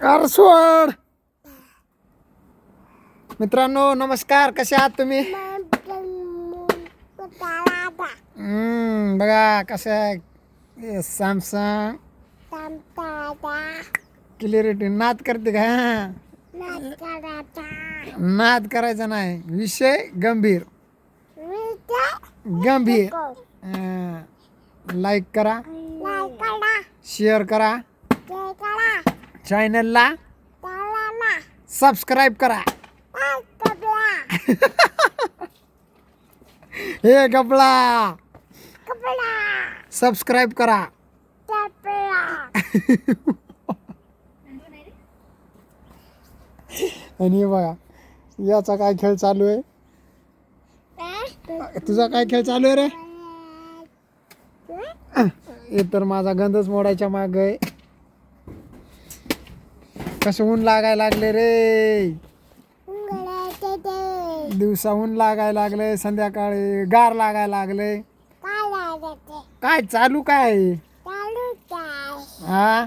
अरे सोड मित्रांनो नमस्कार. कसे आहात तुम्ही? बघा कसं आहे. सॅमसंग क्लिअरिटी नाद करते का? नाद करायचा नाही. विषय गंभीर. गंभीर. लाईक करा. शेअर करा. चॅनलला सबस्क्राईब करा. हे गबळा सबस्क्राईब करा. आणि बघा याचा काय खेळ चालू आहे? तुझा काय खेळ चालू आहे रे? तर माझा गंधच मोडायच्या माग आहे. कसं ऊन लागायला लागले रे? दिवसा ऊन लागायला लागले संध्याकाळी गार लागायला लागले. काय चालू काय? हा